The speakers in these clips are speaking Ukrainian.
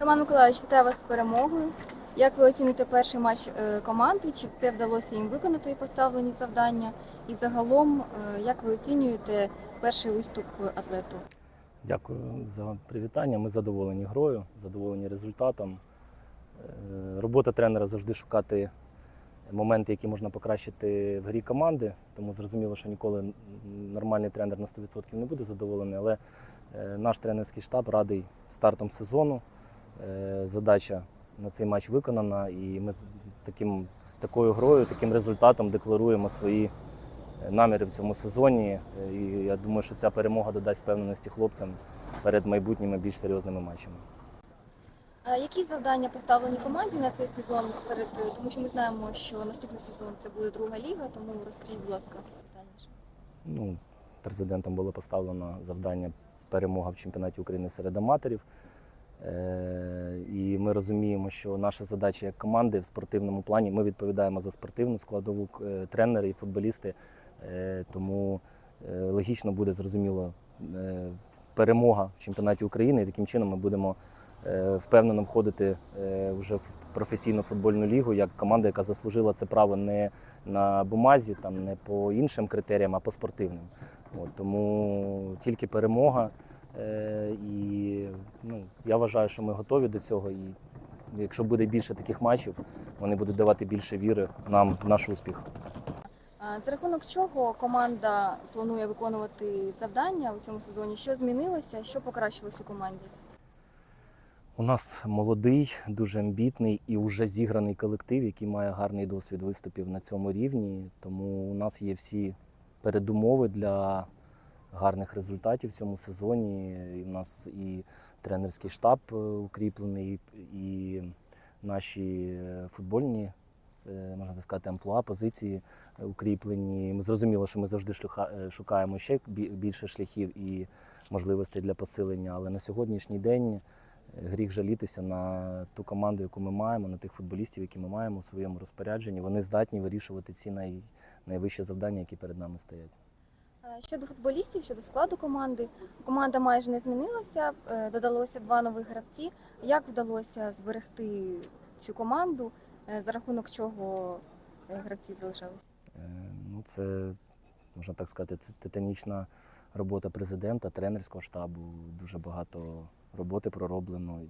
Роман Миколаївич, вітаю вас з перемогою. Як ви оціните перший матч е, команди? Чи все вдалося їм виконати поставлені завдання? І загалом, е, як ви оцінюєте перший виступ атлету? Дякую за привітання. Ми задоволені грою, задоволені результатом. Е, Робота тренера завжди шукати моменти, які можна покращити в грі команди. Тому зрозуміло, що ніколи нормальний тренер на 100% не буде задоволений. Але наш тренерський штаб радий стартом сезону. Е, Задача на цей матч виконана, і ми з таким, такою грою, таким результатом декларуємо свої е, наміри в цьому сезоні. Е, І я думаю, що ця перемога додасть впевненості хлопцям перед майбутніми більш серйозними матчами. А які завдання поставлені команді на цей сезон? Перед тому що ми знаємо, що наступний сезон це буде друга ліга. Тому розкажіть, будь ласка, детальніше. Ну, президентом було поставлено завдання перемога в чемпіонаті України серед аматорів. Е, І ми розуміємо, що наша задача як команди в спортивному плані ми відповідаємо за спортивну складову е, тренери і футболісти. Е, Тому логічно буде зрозуміло перемога в чемпіонаті України. І таким чином ми будемо впевнено входити вже в професійну футбольну лігу як команда, яка заслужила це право не на бумазі, там не по іншим критеріям, а по спортивним. От, тому тільки перемога. Е, і ну, я вважаю, що ми готові до цього. І якщо буде більше таких матчів, вони будуть давати більше віри нам в наш успіх. За рахунок чого команда планує виконувати завдання у цьому сезоні? Що змінилося? Що покращилось у команді? У нас молодий, дуже амбітний і вже зіграний колектив, який має гарний досвід виступів на цьому рівні. Тому у нас є всі передумови для гарних результатів в цьому сезоні. І в нас і тренерський штаб е, укріплений, і наші е, футбольні, е, можна так сказати, амплуа, позиції укріплені. Ми зрозуміло, що ми завжди шукаємо ще більше шляхів і можливостей для посилення. Але на сьогоднішній день гріх жалітися на ту команду, яку ми маємо, на тих футболістів, які ми маємо у своєму розпорядженні. Вони здатні вирішувати ці най, найвищі завдання, які перед нами стоять. Щодо футболістів, щодо складу команди, команда майже не змінилася. е, Додалося два нових гравці. Як вдалося зберегти цю команду, е, за рахунок чого е, гравці залишалися? Е, Ну, це можна так сказати, це титанічна робота президента, тренерського штабу. Дуже багато роботи пророблено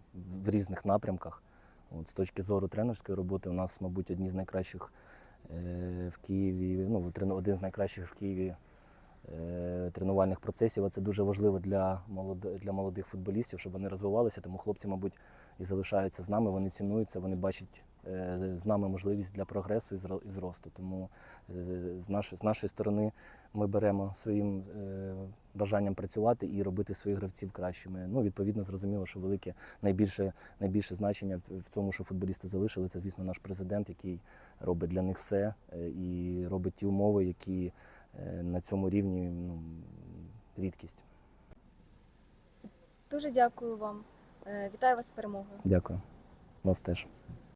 в різних напрямках. От, з точки зору тренерської роботи, у нас, мабуть, одні з найкращих в Києві, ну, один з найкращих в Києві тренувальних процесів. А це дуже важливо для, для молодих футболістів, щоб вони розвивалися. Тому хлопці, мабуть, і залишаються з нами, вони цінуються, вони бачать е, з нами можливість для прогресу і зросту. Тому е, з нашої, сторони ми беремо своїм е, бажанням працювати і робити своїх гравців кращими. Ну, відповідно, зрозуміло, що велике найбільше, найбільше значення в, тому, що футболісти залишили, це, звісно, наш президент, який робить для них все е, і робить ті умови, які е, на цьому рівні ну, рідкість. Дуже дякую вам. Е, Вітаю вас з перемогою. Дякую. Вас теж.